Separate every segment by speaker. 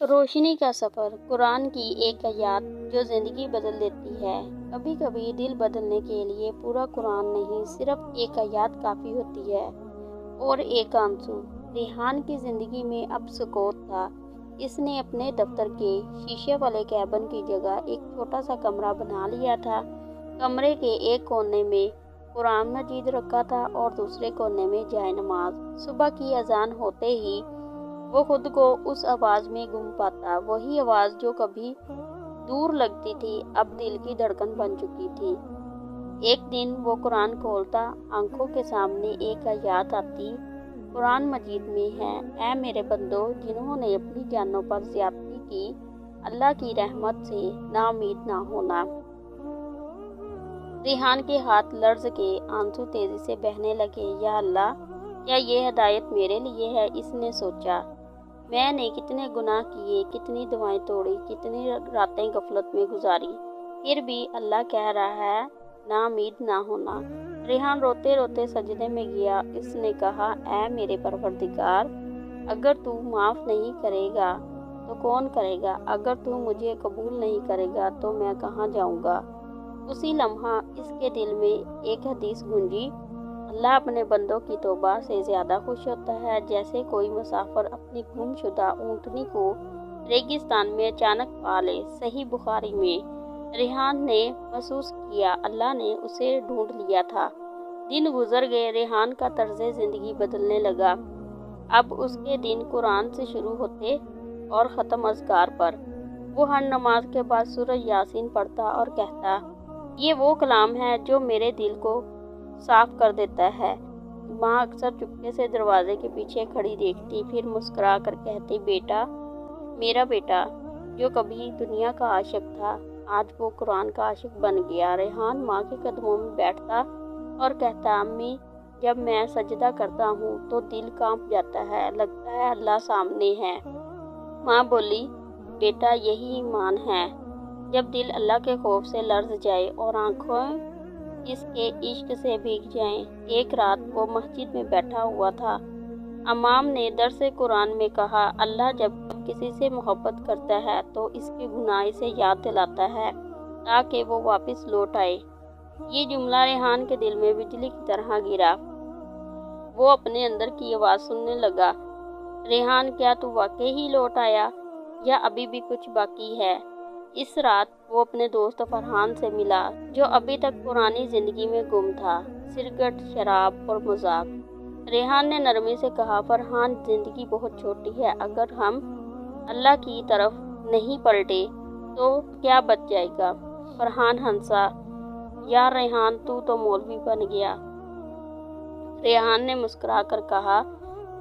Speaker 1: روشنی کا سفر قرآن کی ایک آیات جو زندگی بدل دیتی ہے۔ کبھی کبھی دل بدلنے کے لیے پورا قرآن نہیں، صرف ایک آیات کافی ہوتی ہے۔ اور ایک آنسو، ریحان کی زندگی میں اب سکوت تھا۔ اس نے اپنے دفتر کے شیشے والے کیبن کی جگہ ایک چھوٹا سا کمرہ بنا لیا تھا۔ کمرے کے ایک کونے میں قرآن مجید رکھا تھا اور دوسرے کونے میں جائے نماز۔ صبح کی اذان ہوتے ہی وہ خود کو اس آواز میں گم پاتا۔ وہی آواز جو کبھی دور لگتی تھی، اب دل کی دھڑکن بن چکی تھی۔ ایک دن وہ قرآن کھولتا، آنکھوں کے سامنے ایک آیات آتی، قرآن مجید میں ہے، اے میرے بندو، جنہوں نے اپنی جانوں پر زیادتی کی، اللہ کی رحمت سے نا امید نہ ہونا۔ ریحان کے ہاتھ لرز کے آنسو تیزی سے بہنے لگے، یا اللہ، کیا یہ ہدایت میرے لیے ہے؟ اس نے سوچا۔ میں نے کتنے گناہ کیے، کتنی دعائیں توڑی، کتنی راتیں غفلت میں گزاری۔ پھر بھی اللہ کہہ رہا ہے نا امید نہ ہونا۔ ریحان روتے روتے سجدے میں گیا۔ اس نے کہا، اے میرے پروردگار، اگر تو معاف نہیں کرے گا تو کون کرے گا؟ اگر تو مجھے قبول نہیں کرے گا تو میں کہاں جاؤں گا؟ اسی لمحہ اس کے دل میں ایک حدیث گنجی اللہ اپنے بندوں کی توبہ سے زیادہ خوش ہوتا ہے۔ جیسے کوئی مسافر اپنی گم شدہ اونٹنی کو ریگستان میں اچانک پا لے صحیح بخاری میں ریحان نے محسوس کیا، اللہ نے اسے ڈھونڈ لیا تھا۔ دن گزر گئے، ریحان کا طرز زندگی بدلنے لگا۔ اب اس کے دن قرآن سے شروع ہوتے اور ختم اذکار پر۔ وہ ہر نماز کے بعد سورہ یاسین پڑھتا اور کہتا، یہ وہ کلام ہے جو میرے دل کو صاف کر دیتا ہے۔ ماں اکثر چپکے سے دروازے کے پیچھے کھڑی دیکھتی، پھر مسکرا کر کہتی، بیٹا، میرا بیٹا، جو کبھی دنیا کا عاشق تھا، آج وہ قرآن کا عاشق بن گیا۔ ریحان ماں کے قدموں میں بیٹھتا اور کہتا، امی، جب میں سجدہ کرتا ہوں تو دل کانپ جاتا ہے، لگتا ہے اللہ سامنے ہے۔ ماں بولی، بیٹا، یہی ایمان ہے۔ جب دل اللہ کے خوف سے لرز جائے اور آنکھوں اس کے عشق سے بھیگ جائیں۔ ایک رات وہ مسجد میں بیٹھا ہوا تھا۔ امام نے درس قرآن میں کہا، اللہ جب کسی سے محبت کرتا ہے تو اس کے گناہ سے یاد دلاتا ہے تاکہ وہ واپس لوٹ آئے۔ یہ جملہ ریحان کے دل میں بجلی کی طرح گرا۔ وہ اپنے اندر کی آواز سننے لگا، ریحان، کیا تو واقعی ہی لوٹ آیا یا ابھی بھی کچھ باقی ہے؟ اس رات وہ اپنے دوست فرحان سے ملا، جو ابھی تک پرانی زندگی میں گم تھا، سرکٹ، شراب اور مذاق۔ ریحان نے نرمی سے کہا، فرحان، زندگی بہت چھوٹی ہے، اگر ہم اللہ کی طرف نہیں پلٹے تو کیا بچ جائے گا؟ فرحان ہنسا، یا ریحان، تو تو مولوی بن گیا۔ ریحان نے مسکرا کر کہا،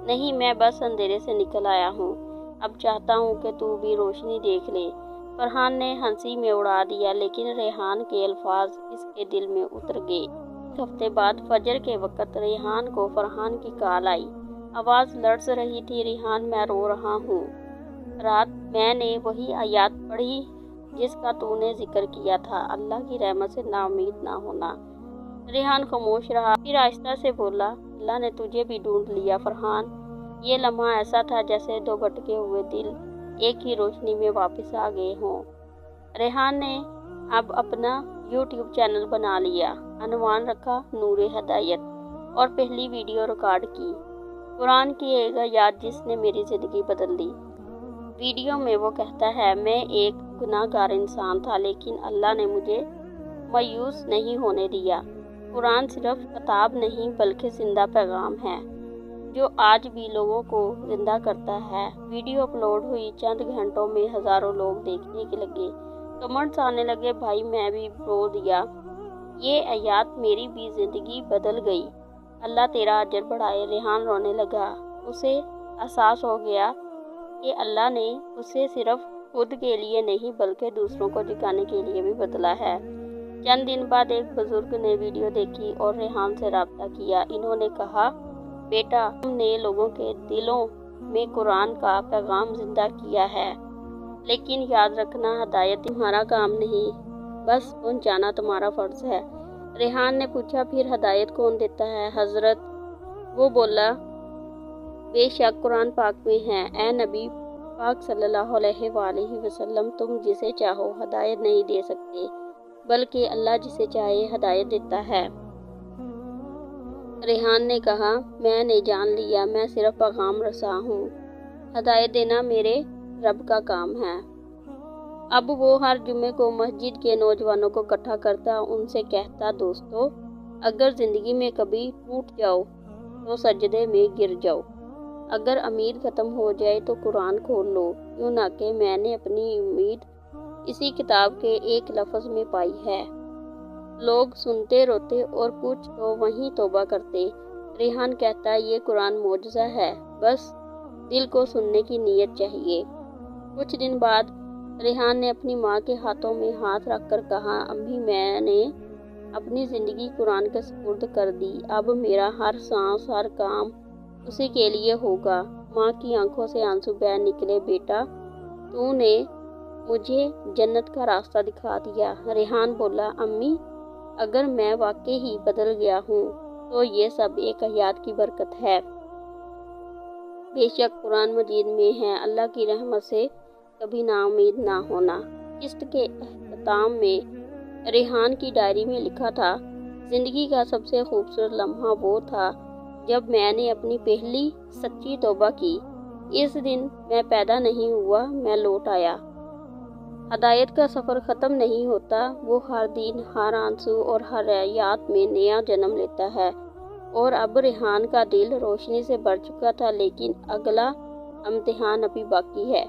Speaker 1: نہیں، میں بس اندھیرے سے نکل آیا ہوں۔ اب چاہتا ہوں کہ تو بھی روشنی دیکھ لے۔ فرحان نے ہنسی میں اڑا دیا، لیکن ریحان کے الفاظ اس کے دل میں اتر گئے۔ ایک ہفتے بعد فجر کے وقت ریحان کو فرحان کی کال آئی۔ آواز لڑز رہی تھی، ریحان میں رو رہا ہوں۔ رات میں نے وہی آیات پڑھی جس کا تو نے ذکر کیا تھا۔ اللہ کی رحمت سے نا امید نہ ہونا۔ ریحان خاموش رہا، پھر آہستہ سے بولا، اللہ نے تجھے بھی ڈھونڈ لیا فرحان۔ یہ لمحہ ایسا تھا جیسے دو بھٹکے ہوئے دل ایک ہی روشنی میں واپس آ گئے ہوں۔ ریحان نے اب اپنا یوٹیوب چینل بنا لیا۔ عنوان رکھا، نور ہدایت، اور پہلی ویڈیو ریکارڈ کی۔ قرآن کی ایک یاد جس نے میری زندگی بدل دی۔ ویڈیو میں وہ کہتا ہے، میں ایک گناہ گار انسان تھا، لیکن اللہ نے مجھے مایوس نہیں ہونے دیا۔ قرآن صرف کتاب نہیں، بلکہ زندہ پیغام ہے۔ جو آج بھی لوگوں کو زندہ کرتا ہے۔ ویڈیو اپلوڈ ہوئی چند گھنٹوں میں ہزاروں لوگ دیکھنے کے لگے۔ کمنٹس آنے لگے، بھائی میں بھی رو دیا۔ یہ آیات میری بھی زندگی بدل گئی۔ اللہ تیرا اجر بڑھائے، ریحان رونے لگا۔ اسے احساس ہو گیا کہ اللہ نے اسے صرف خود کے لیے نہیں، بلکہ دوسروں کو جگانے کے لیے بھی بدلا ہے۔ چند دن بعد ایک بزرگ نے ویڈیو دیکھی اور ریحان سے رابطہ کیا۔ انہوں نے کہا بیٹا، ہم نے لوگوں کے دلوں میں قرآن کا پیغام زندہ کیا ہے، لیکن یاد رکھنا ہدایت تمہارا کام نہیں۔ بس پہنچانا تمہارا فرض ہے۔ ریحان نے پوچھا، پھر ہدایت کون دیتا ہے؟ حضرت وہ بولا، بے شک قرآن پاک میں ہے۔ اے نبی پاک صلی اللہ علیہ وآلہ وسلم، تم جسے چاہو ہدایت نہیں دے سکتے، بلکہ اللہ جسے چاہے ہدایت دیتا ہے۔ ریحان نے کہا، میں نے جان لیا، میں صرف پیغام رسا ہوں۔ ہدایت دینا میرے رب کا کام ہے۔ اب وہ ہر جمعے کو مسجد کے نوجوانوں کو اکٹھا کرتا، ان سے کہتا، دوستو، اگر زندگی میں کبھی ٹوٹ جاؤ تو سجدے میں گر جاؤ۔ اگر امید ختم ہو جائے تو قرآن کھول لو۔ کیوں نہ کہ میں نے اپنی امید اسی کتاب کے ایک لفظ میں پائی ہے۔ لوگ سنتے روتے اور کچھ تو وہیں توبہ کرتے۔ ریحان کہتا یہ قرآن معجزہ ہے، بس دل کو سننے کی نیت چاہیے۔ کچھ دن بعد ریحان نے اپنی ماں کے ہاتھوں میں ہاتھ رکھ کر کہا امی میں نے اپنی زندگی قرآن کے سپرد کر دی، اب میرا ہر سانس، ہر کام اسی کے لیے ہوگا۔ ماں کی آنکھوں سے آنسو بہ نکلے، بیٹا، تو نے مجھے جنت کا راستہ دکھا دیا۔ ریحان بولا، امی اگر میں واقعی ہی بدل گیا ہوں، تو یہ سب ایک حیات کی برکت ہے۔ بے شک قرآن مجید میں ہے، اللہ کی رحمت سے کبھی نا امید نہ ہونا۔ قسط کے اختتام میں ریحان کی ڈائری میں لکھا تھا، زندگی کا سب سے خوبصورت لمحہ وہ تھا جب میں نے اپنی پہلی سچی توبہ کی۔ اس دن میں پیدا نہیں ہوا، میں لوٹ آیا۔ ہدایت کا سفر ختم نہیں ہوتا، وہ ہر دن، ہر آنسو اور ہر ریات میں نیا جنم لیتا ہے۔ اور اب ریحان کا دل روشنی سے بھر چکا تھا، لیکن اگلا امتحان ابھی باقی ہے۔